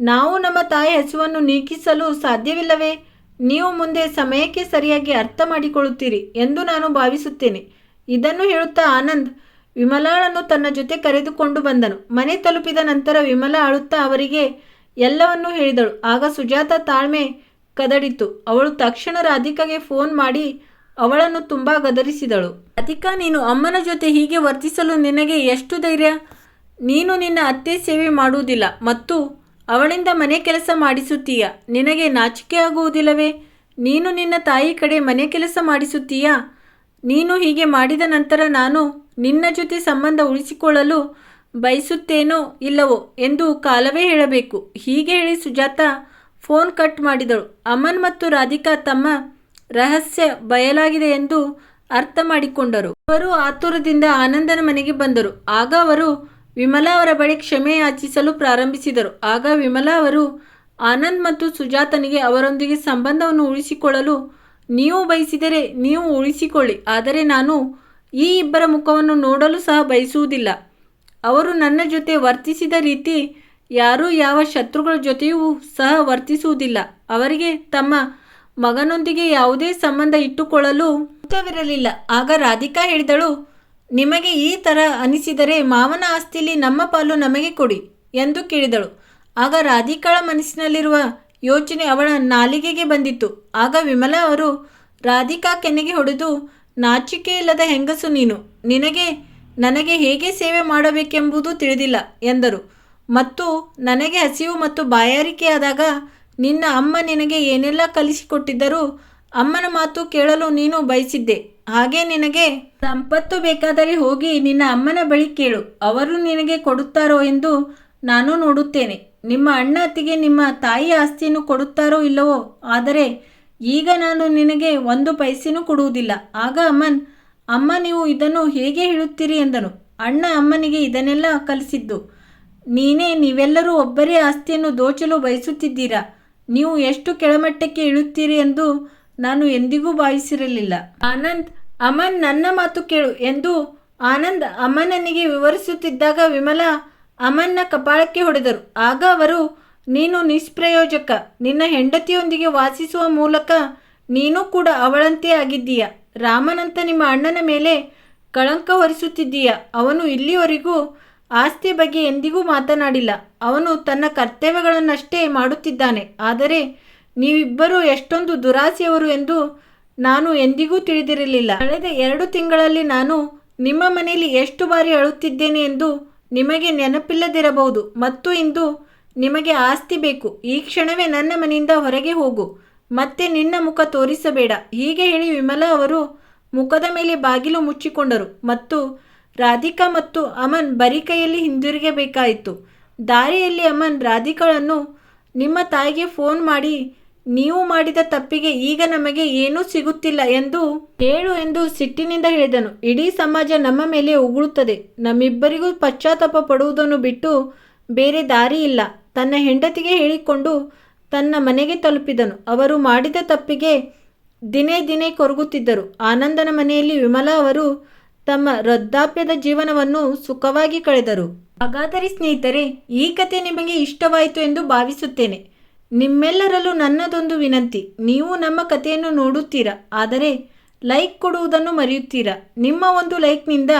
ನಾವು ನಮ್ಮ ತಾಯಿ ಹಸಿವನ್ನು ನೀಗಿಸಲು ಸಾಧ್ಯವಿಲ್ಲವೇ? ನೀವು ಮುಂದೆ ಸಮಯಕ್ಕೆ ಸರಿಯಾಗಿ ಅರ್ಥ ಮಾಡಿಕೊಳ್ಳುತ್ತೀರಿ ಎಂದು ನಾನು ಭಾವಿಸುತ್ತೇನೆ. ಇದನ್ನು ಹೇಳುತ್ತಾ ಆನಂದ್, ವಿಮಲಾಳನ್ನು ತನ್ನ ಜೊತೆ ಕರೆದುಕೊಂಡು ಬಂದನು. ಮನೆ ತಲುಪಿದ ನಂತರ ವಿಮಲಾ ಅಳುತ್ತಾ ಅವರಿಗೆ ಎಲ್ಲವನ್ನೂ ಹೇಳಿದಳು. ಆಗ ಸುಜಾತ ತಾಳ್ಮೆ ಕದಡಿತು. ಅವಳು ತಕ್ಷಣ ರಾಧಿಕಾಗೆ ಫೋನ್ ಮಾಡಿ ಅವಳನ್ನು ತುಂಬ ಗದರಿಸಿದಳು. ರಾಧಿಕಾ, ನೀನು ಅಮ್ಮನ ಜೊತೆ ಹೀಗೆ ವರ್ತಿಸಲು ನಿನಗೆ ಎಷ್ಟು ಧೈರ್ಯ? ನೀನು ನಿನ್ನ ಅತ್ತೆ ಸೇವೆ ಮಾಡುವುದಿಲ್ಲ ಮತ್ತು ಅವಳಿಂದ ಮನೆ ಕೆಲಸ ಮಾಡಿಸುತ್ತೀಯ? ನಿನಗೆ ನಾಚಿಕೆ ಆಗುವುದಿಲ್ಲವೇ? ನೀನು ನಿನ್ನ ತಾಯಿ ಕಡೆ ಮನೆ ಕೆಲಸ ಮಾಡಿಸುತ್ತೀಯಾ? ನೀನು ಹೀಗೆ ಮಾಡಿದ ನಂತರ ನಾನು ನಿನ್ನ ಜೊತೆ ಸಂಬಂಧ ಉಳಿಸಿಕೊಳ್ಳಲು ಬಯಸುತ್ತೇನೋ ಇಲ್ಲವೋ ಎಂದು ಕಾಲವೇ ಹೇಳಬೇಕು. ಹೀಗೆ ಹೇಳಿ ಸುಜಾತ ಫೋನ್ ಕಟ್ ಮಾಡಿದಳು. ಅಮನ್ ಮತ್ತು ರಾಧಿಕಾ ತಮ್ಮ ರಹಸ್ಯ ಬಯಲಾಗಿದೆ ಎಂದು ಅರ್ಥ ಮಾಡಿಕೊಂಡರು. ಅವರು ಆತುರದಿಂದ ಆನಂದನ ಮನೆಗೆ ಬಂದರು. ಆಗ ಅವರು ವಿಮಲಾ ಅವರ ಬಳಿ ಕ್ಷಮೆ ಯಾಚಿಸಲು ಪ್ರಾರಂಭಿಸಿದರು. ಆಗ ವಿಮಲಾ ಅವರು ಆನಂದ್ ಮತ್ತು ಸುಜಾತನಿಗೆ ಅವರೊಂದಿಗೆ ಸಂಬಂಧವನ್ನು ಉಳಿಸಿಕೊಳ್ಳಲು ನೀವು ಬಯಸಿದರೆ ನೀವು ಉಳಿಸಿಕೊಳ್ಳಿ, ಆದರೆ ನಾನು ಈ ಇಬ್ಬರ ಮುಖವನ್ನು ನೋಡಲು ಸಹ ಬಯಸುವುದಿಲ್ಲ. ಅವರು ನನ್ನ ಜೊತೆ ವರ್ತಿಸಿದ ರೀತಿ ಯಾರೂ ಯಾವ ಶತ್ರುಗಳ ಜೊತೆಯೂ ಸಹ ವರ್ತಿಸುವುದಿಲ್ಲ. ಅವರಿಗೆ ತಮ್ಮ ಮಗನೊಂದಿಗೆ ಯಾವುದೇ ಸಂಬಂಧ ಇಟ್ಟುಕೊಳ್ಳಲು ಇಷ್ಟವಿರಲಿಲ್ಲ ಆಗ ರಾಧಿಕಾ ಹೇಳಿದಳು, ನಿಮಗೆ ಈ ಥರ ಅನಿಸಿದರೆ ಮಾವನ ಆಸ್ತಿಲಿ ನಮ್ಮ ಪಾಲು ನಮಗೆ ಕೊಡಿ ಎಂದು ಕೇಳಿದಳು. ಆಗ ರಾಧಿಕಾಳ ಮನಸ್ಸಿನಲ್ಲಿರುವ ಯೋಚನೆ ಅವಳ ನಾಲಿಗೆಗೆ ಬಂದಿತ್ತು. ಆಗ ವಿಮಲ ಅವರು, ರಾಧಿಕಾ ಕೆನ್ನೆಗೆ ಹೊಡೆದು, ನಾಚಿಕೆ ಇಲ್ಲದ ಹೆಂಗಸು ನೀನು, ನಿನಗೆ, ನನಗೆ ಹೇಗೆ ಸೇವೆ ಮಾಡಬೇಕೆಂಬುದು ತಿಳಿದಿಲ್ಲ ಎಂದರು. ಮತ್ತು ನನಗೆ ಹಸಿವು ಮತ್ತು ಬಾಯಾರಿಕೆಯಾದಾಗ ನಿನ್ನ ಅಮ್ಮ ನಿನಗೆ ಏನೆಲ್ಲ ಕಲಿಸಿಕೊಟ್ಟಿದ್ದರೂ ಅಮ್ಮನ ಮಾತು ಕೇಳಲು ನೀನು ಬಯಸಿದ್ದೆ. ಹಾಗೆ ನಿನಗೆ ಸಂಪತ್ತು ಬೇಕಾದರೆ ಹೋಗಿ ನಿನ್ನ ಅಮ್ಮನ ಬಳಿ ಕೇಳು. ಅವರು ನಿನಗೆ ಕೊಡುತ್ತಾರೋ ಎಂದು ನಾನು ನೋಡುತ್ತೇನೆ. ನಿಮ್ಮ ಅಣ್ಣ ಅತ್ತಿಗೆ ನಿಮ್ಮ ತಾಯಿ ಆಸ್ತಿಯನ್ನು ಕೊಡುತ್ತಾರೋ ಇಲ್ಲವೋ? ಆದರೆ ಈಗ ನಾನು ನಿನಗೆ ಒಂದು ಪೈಸೆನೂ ಕೊಡುವುದಿಲ್ಲ. ಆಗ ಅಮ್ಮನ್, ಅಮ್ಮ ನೀವು ಇದನ್ನು ಹೇಗೆ ಹೇಳುತ್ತೀರಿ ಎಂದನು. ಅಣ್ಣ ಅಮ್ಮನಿಗೆ ಇದನ್ನೆಲ್ಲ ಕಲಿಸಿದ್ದು, ನೀನೇ ನೀವೆಲ್ಲರೂ ಒಬ್ಬರೇ ಆಸ್ತಿಯನ್ನು ದೋಚಲು ಬಯಸುತ್ತಿದ್ದೀರಾ? ನೀವು ಎಷ್ಟು ಕೆಳಮಟ್ಟಕ್ಕೆ ಇಳುತ್ತೀರಿ ಎಂದು ನಾನು ಎಂದಿಗೂ ಭಾವಿಸಿರಲಿಲ್ಲ. ಆನಂದ್ ಅಮನ್ ನನ್ನ ಮಾತು ಕೇಳು ಎಂದು ಆನಂದ್ ಅಮನನಿಗೆ ವಿವರಿಸುತ್ತಿದ್ದಾಗ ವಿಮಲಾ ಅಮನ್ನ ಕಪಾಳಕ್ಕೆ ಹೊಡೆದರು. ಆಗ ಅವರು, ನೀನು ನಿಷ್ಪ್ರಯೋಜಕ. ನಿನ್ನ ಹೆಂಡತಿಯೊಂದಿಗೆ ವಾಸಿಸುವ ಮೂಲಕ ನೀನು ಕೂಡ ಅವಳಂತೆ ಆಗಿದ್ದೀಯ. ರಾಮನಂತ ನಿಮ್ಮ ಅಣ್ಣನ ಮೇಲೆ ಕಳಂಕ ಹೊರಿಸುತ್ತಿದ್ದೀಯ. ಅವನು ಇಲ್ಲಿವರೆಗೂ ಆಸ್ತಿ ಬಗ್ಗೆ ಎಂದಿಗೂ ಮಾತನಾಡಿಲ್ಲ. ಅವನು ತನ್ನ ಕರ್ತವ್ಯಗಳನ್ನಷ್ಟೇ ಮಾಡುತ್ತಿದ್ದಾನೆ. ಆದರೆ ನೀವಿಬ್ಬರೂ ಎಷ್ಟೊಂದು ದುರಾಸೆಯವರು ಎಂದು ನಾನು ಎಂದಿಗೂ ತಿಳಿದಿರಲಿಲ್ಲ. ಕಳೆದ ಎರಡು ತಿಂಗಳಲ್ಲಿ ನಾನು ನಿಮ್ಮ ಮನೆಯಲ್ಲಿ ಎಷ್ಟು ಬಾರಿ ಅಳುತ್ತಿದ್ದೇನೆ ಎಂದು ನಿಮಗೆ ನೆನಪಿಲ್ಲದಿರಬಹುದು. ಮತ್ತು ಇಂದು ನಿಮಗೆ ಆಸ್ತಿ ಬೇಕು. ಈ ಕ್ಷಣವೇ ನನ್ನ ಮನೆಯಿಂದ ಹೊರಗೆ ಹೋಗು. ಮತ್ತೆ ನಿನ್ನ ಮುಖ ತೋರಿಸಬೇಡ. ಹೀಗೆ ಹೇಳಿ ವಿಮಲಾ ಅವರು ಮುಖದ ಮೇಲೆ ಬಾಗಿಲು ಮುಚ್ಚಿಕೊಂಡರು. ಮತ್ತು ರಾಧಿಕಾ ಮತ್ತು ಅಮನ್ ಬರಿಕೈಯಲ್ಲಿ ಹಿಂದಿರುಗಬೇಕಾಯಿತು ದಾರಿಯಲ್ಲಿ ಅಮನ್ ರಾಧಿಕಾಳನ್ನು ನಿಮ್ಮ ತಾಯಿಗೆ ಫೋನ್ ಮಾಡಿ ನೀವು ಮಾಡಿದ ತಪ್ಪಿಗೆ ಈಗ ನಮಗೆ ಏನೂ ಸಿಗುತ್ತಿಲ್ಲ ಎಂದು ಹೇಳು ಎಂದು ಸಿಟ್ಟಿನಿಂದ ಹೇಳಿದನು. ಇಡೀ ಸಮಾಜ ನಮ್ಮ ಮೇಲೆ ಉಗುಳುತ್ತದೆ. ನಮ್ಮಿಬ್ಬರಿಗೂ ಪಶ್ಚಾತ್ತಾಪ ಪಡುವುದನ್ನು ಬಿಟ್ಟು ಬೇರೆ ದಾರಿ ಇಲ್ಲ. ತನ್ನ ಹೆಂಡತಿಗೆ ಹೇಳಿಕೊಂಡು ತನ್ನ ಮನೆಗೆ ತಲುಪಿದನು. ಅವರು ಮಾಡಿದ ತಪ್ಪಿಗೆ ದಿನೇ ದಿನೇ ಕೊರಗುತ್ತಿದ್ದರು. ಆನಂದನ ಮನೆಯಲ್ಲಿ ವಿಮಲಾ ಅವರು ತಮ್ಮ ವೃದ್ಧಾಪ್ಯದ ಜೀವನವನ್ನು ಸುಖವಾಗಿ ಕಳೆದರು. ಹಾಗಾದರೆ ಸ್ನೇಹಿತರೆ, ಈ ಕತೆ ನಿಮಗೆ ಇಷ್ಟವಾಯಿತು ಎಂದು ಭಾವಿಸುತ್ತೇನೆ. ನಿಮ್ಮೆಲ್ಲರಲ್ಲೂ ನನ್ನದೊಂದು ವಿನಂತಿ. ನೀವು ನಮ್ಮ ಕಥೆಯನ್ನು ನೋಡುತ್ತೀರಾ? ಆದರೆ ಲೈಕ್ ಕೊಡುವುದನ್ನು ಮರೆಯುತ್ತೀರಾ? ನಿಮ್ಮ ಒಂದು ಲೈಕ್ನಿಂದ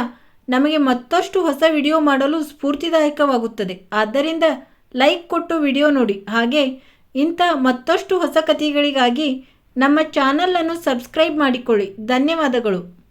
ನಮಗೆ ಮತ್ತಷ್ಟು ಹೊಸ ವಿಡಿಯೋ ಮಾಡಲು ಸ್ಫೂರ್ತಿದಾಯಕವಾಗುತ್ತದೆ. ಆದ್ದರಿಂದ ಲೈಕ್ ಕೊಟ್ಟು ವಿಡಿಯೋ ನೋಡಿ. ಹಾಗೆ ಇಂಥ ಮತ್ತಷ್ಟು ಹೊಸ ಕಥೆಗಳಿಗಾಗಿ ನಮ್ಮ ಚಾನಲನ್ನು ಸಬ್ಸ್ಕ್ರೈಬ್ ಮಾಡಿಕೊಳ್ಳಿ. ಧನ್ಯವಾದಗಳು.